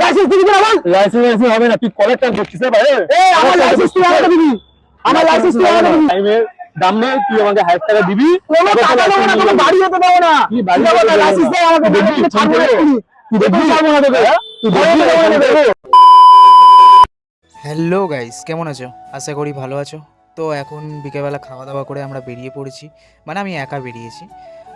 Licence দিবি না বল? Licence licence হবে না তুই করছিস না ভাই? এই আমার লাইসেন্স তুই আমাকে দিবি। আমার লাইসেন্স তুই আমাকে দিবি। টাইমের দাম নেই তুই আমাকে হাজার টাকা দিবি। কোনো টাকা দেবো না কোনো বাড়ি হতে দেবো না। কি বাড়ি দেবো না, লাইসেন্স দেয় আমাকে তুই না। করে। তুই দেখবি না দেখবি। হ্যালো গাইস কেমন আছো? আশা করি ভালো আছো। তো এখন বিকেলবেলা খাওয়া দাওয়া করে আমরা বেরিয়ে পড়েছি। মানে আমি একা বেরিয়েছি।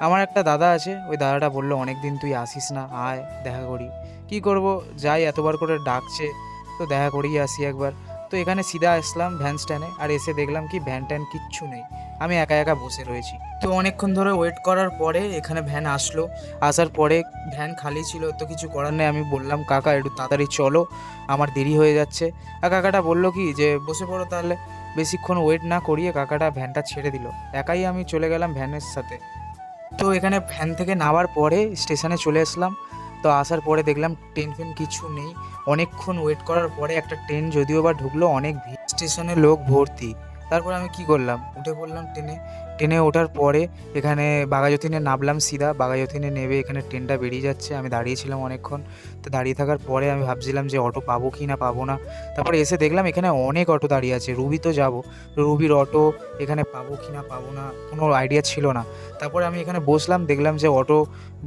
আমার একটা দাদা আছে, ওই দাদাটা বলল অনেক দিন তুই আসিস না, আয়, দেখা করি। কি করব? যাই, এতবার করে ডাকছে, তো দেখা করেই আসি একবার। তো এখানে সিধা আসলাম ভ্যান স্ট্যান্ডে, আর এসে দেখলাম কি ভ্যান ট্যান কিচ্ছু নেই। আমি একা একা বসে রয়েছি। তো অনেকক্ষণ ধরে ওয়েট করার পরে এখানে ভ্যান আসলো। আসার পরে ভ্যান খালি ছিল, তো কিছু করার নেই। আমি বললাম, কাকা, একটু তাড়াতাড়ি চলো, আমার দেরি হয়ে যাচ্ছে। আর কাকাটা বলল কি, যে বসে পড়ো তাহলে। বেশিক্ষণ ওয়েট না করিয়ে কাকাটা ভ্যানটা ছেড়ে দিল। একাই আমি চলে গেলাম ভ্যানের সাথে। তো এখানে ফ্যান থেকে নামার পরে স্টেশনে চলে আসলাম। তো আসার পরে দেখলাম ট্রেন ফেন কিছু নেই। অনেকক্ষণ ওয়েট করার পরে একটা ট্রেন যদিও বা ঢুকলো, অনেক ভিড়। স্টেশনে লোক ভর্তি। তারপর আমি কি করলাম? উঠে পড়লাম ট্রেনে ট্রেনে ওঠার পরে এখানে বাঘাযতীনে নামলাম সিধা। বাঘাযতীনে নেবে এখানে ট্রেনটা বেরিয়ে যাচ্ছে। আমি দাঁড়িয়েছিলাম অনেকক্ষণ। তো দাঁড়িয়ে থাকার পরে আমি ভাবছিলাম যে অটো পাবো কি না পাবো না। তারপরে এসে দেখলাম এখানে অনেক অটো দাঁড়িয়ে আছে। রুবি তো যাব। রুবির অটো এখানে পাবো কি না পাবো না কোনো আইডিয়া ছিল না। তারপরে আমি এখানে বসলাম, দেখলাম যে অটো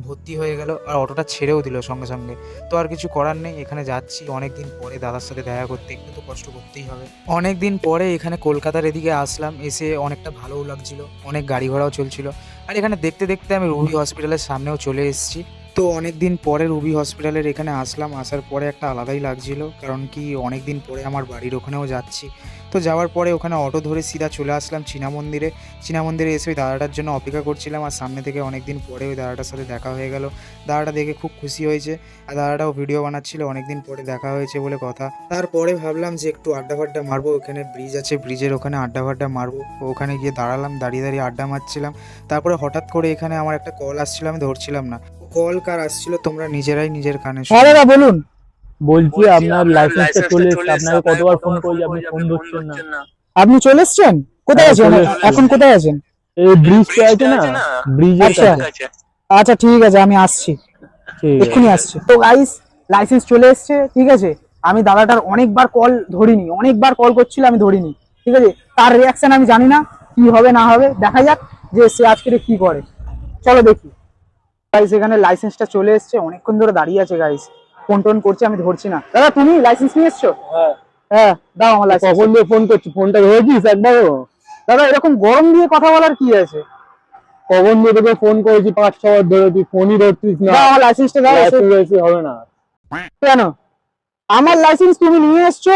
ভর্তি হয়ে গেল আর অটোটা ছেড়েও দিল সঙ্গে সঙ্গে। তো আর কিছু করার নেই, এখানে যাচ্ছি। অনেক দিন পরে দাদার সাথে দেখা করতে, একটু তো কষ্ট করতেই হবে। অনেক দিন পরে এখানে কলকাতার এদিকে আসলাম। এসে অনেকটা ভালোও লাগছিল। অনেক গাড়ি ঘোড়াও চলছিল। আর এখানে দেখতে দেখতে আমি রুবি হসপিটালের সামনেও চলে এসেছি। তো অনেক দিন পরে রুবি হসপিটালের এখানে আসলাম। আসার পরে একটা আলাদাই লাগছিল, কারণ কি অনেক দিন পরে আমার বাড়ির ওখানেও যাচ্ছি। তো যাওয়ার পরে ওখানে অটো ধরে সিধা চলে আসলাম চীনা মন্দিরে। চীনা মন্দিরে এসে ওই দাদাটার জন্য অপেক্ষা করছিলাম আর সামনে থেকে অনেক দিন পরে ওই দাদাটার সাথে দেখা হয়ে গেল। দাদাটা দেখে খুব খুশি হয়েছে আর দাদাটাও ভিডিও বানাচ্ছিল অনেক দিন পরে দেখা হয়েছে বলে কথা। তারপরে ভাবলাম যে একটু আড্ডা ফাড্ডা মারবো, ওখানে ব্রিজ আছে, ব্রিজের ওখানে আড্ডা ফাড্ডা মারবো। ওখানে গিয়ে দাঁড়ালাম, দাঁড়িয়ে দাঁড়িয়ে আড্ডা মারছিলাম। তারপরে হঠাৎ করে এখানে আমার একটা কল আসছিল, আমি ধরছিলাম না। কল কার আসছিল তোমরা নিজেরাই নিজের কানে হ্যাঁ দাদা বলুন। বলছি আপনার লাইসেন্সটা চলে এসেছে আপনাকে কতবার ফোন করছি আপনি ফোন ধরছেন না। আপনি চলে এসছেন? কোথায় হ্যাঁ, আছেন? এখন কোথায় আছেন? এই ব্রিজটা আছে না? ব্রিজের আচ্ছা কাছে। আচ্ছা ঠিক আছে আমি আসছি। ঠিক আছে। এক্ষুনি আসছি। তো গাইস লাইসেন্স চলে এসছে ঠিক আছে? আমি দাদাটার অনেকবার কল ধরিনি অনেকবার কল করছিল আমি ধরিনি ঠিক আছে? তার রিয়াকশন আমি জানি না কি হবে না হবে দেখা যাক যে সে আজকে কি করে। চলো দেখি। গাইস এখানে লাইসেন্সটা চলে এসছে। অনেকক্ষণ ধরে দাঁড়িয়ে আছে গাইস ফোন টোন করছে আমি ধরছি না। দাদা তুমি লাইসেন্স নিয়ে এসছো? হ্যাঁ। হ্যাঁ দাও আমার লাইসেন্স কখন দিয়ে ফোন করছি? ফোনটা ধরেছিস একবারও? দাদা এরকম গরম দিয়ে কথা বলার কি আছে? কখন দিয়ে তোকে ফোন করেছি? পাঁচ ছ বার ধরে তুই ফোনই ধরছিস না। দাও আমার লাইসেন্সটা দাও। লাইসেন্স হবে না। কেন? আমার লাইসেন্স তুমি নিয়ে এসছো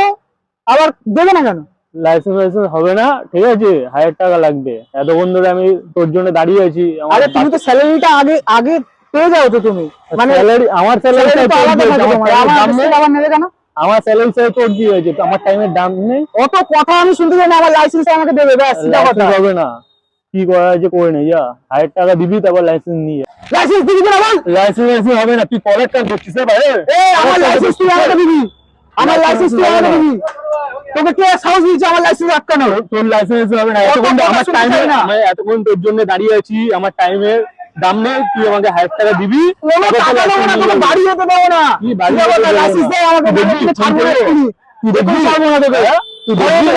আবার দেবে না কেন? লাইসেন্স লাইসেন্স হবে না ঠিক আছে? হাজার টাকা লাগবে। এতক্ষণ ধরে আমি তোর জন্য দাঁড়িয়ে আছি আরে তুমি তো স্যালারিটা আগে আগে পেয়ে যাও তো তুমি। মানে স্যালারি আমার স্যালারি তো আলাদা থাকে তোমার। আমার নেবে কেন? আমার স্যালারি সাথে তোর কি হয়েছে তো আমার টাইমের দাম নেই। অত কথা আমি শুনতে চাই না আমার লাইসেন্স আমাকে দেবে ব্যাস সিধা কথা হবে না। কি করা আছে করে নে যা। হাজার টাকা দিবি তারপর লাইসেন্স নিয়ে। লাইসেন্স দিবি না বল লাইসেন্স লাইসেন্স হবে না তুই কলেক্টর করছিস না ভাই এই আমার লাইসেন্স তুই আমাকে দিবি। আমার লাইসেন্স তুই আমাকে দিবি। তোকে কে সাহস দিয়েছে আমার লাইসেন্স আটকানো তোর লাইসেন্স হবে না এতক্ষণ আমার টাইমে না। আমি এতক্ষণ তোর জন্য দাঁড়িয়ে আছি আমার টাইমের দাম নেই তুই আমাকে হাজার টাকা দিবি। বাড়ি হতে দেবো না। লাইসেন্স আমাকে তুই দেখবি, ছাড়বো না তোকে? তুই দেখবি?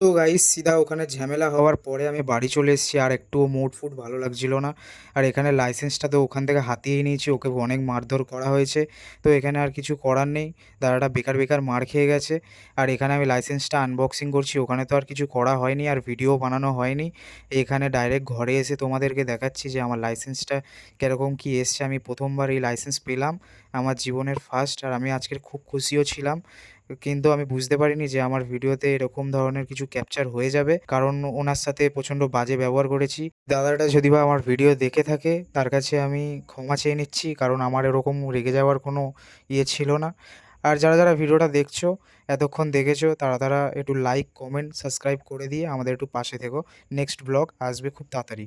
তো গাইস সিধা, ওখানে ঝামেলা হওয়ার পরে আমি বাড়ি চলে এসেছি। আর একটু মুড ফুড ভালো লাগছিল না। আর এখানে লাইসেন্সটা তো ওখান থেকে হাতিয়ে নিয়েছি। ওকে অনেক মারধর করা হয়েছে। তো এখানে আর কিছু করার নেই। দাদাটা বেকার বেকার মার খেয়ে গেছে। আর এখানে আমি লাইসেন্সটা আনবক্সিং করছি। ওখানে তো আর কিছু করা হয়নি আর ভিডিও বানানো হয়নি। এখানে ডাইরেক্ট ঘরে এসে তোমাদেরকে দেখাচ্ছি যে আমার লাইসেন্সটা কীরকম কি এসছে। আমি প্রথমবার এই লাইসেন্স পেলাম। আমার জীবনের ফার্স্ট আর আমি আজকের খুব খুশিও ছিলাম। কিন্তু আমি বুঝতে পারিনি যে আমার ভিডিওতে এরকম ধরনের কিছু ক্যাপচার হয়ে যাবে। কারণ ওনার সাথে প্রচণ্ড বাজে ব্যবহার করেছি। দাদাটা যদি বা আমার ভিডিও দেখে থাকে, তার কাছে আমি ক্ষমা চেয়ে নিচ্ছি, কারণ আমার এরকম রেগে যাওয়ার কোনো ইয়ে ছিল না। আর যারা যারা ভিডিওটা দেখছ, এতক্ষণ দেখেছ, তারা তারা একটু লাইক কমেন্ট সাবস্ক্রাইব করে দিয়ে আমাদের একটু পাশে থেকো। নেক্সট ব্লগ আসবে খুব তাড়াতাড়ি।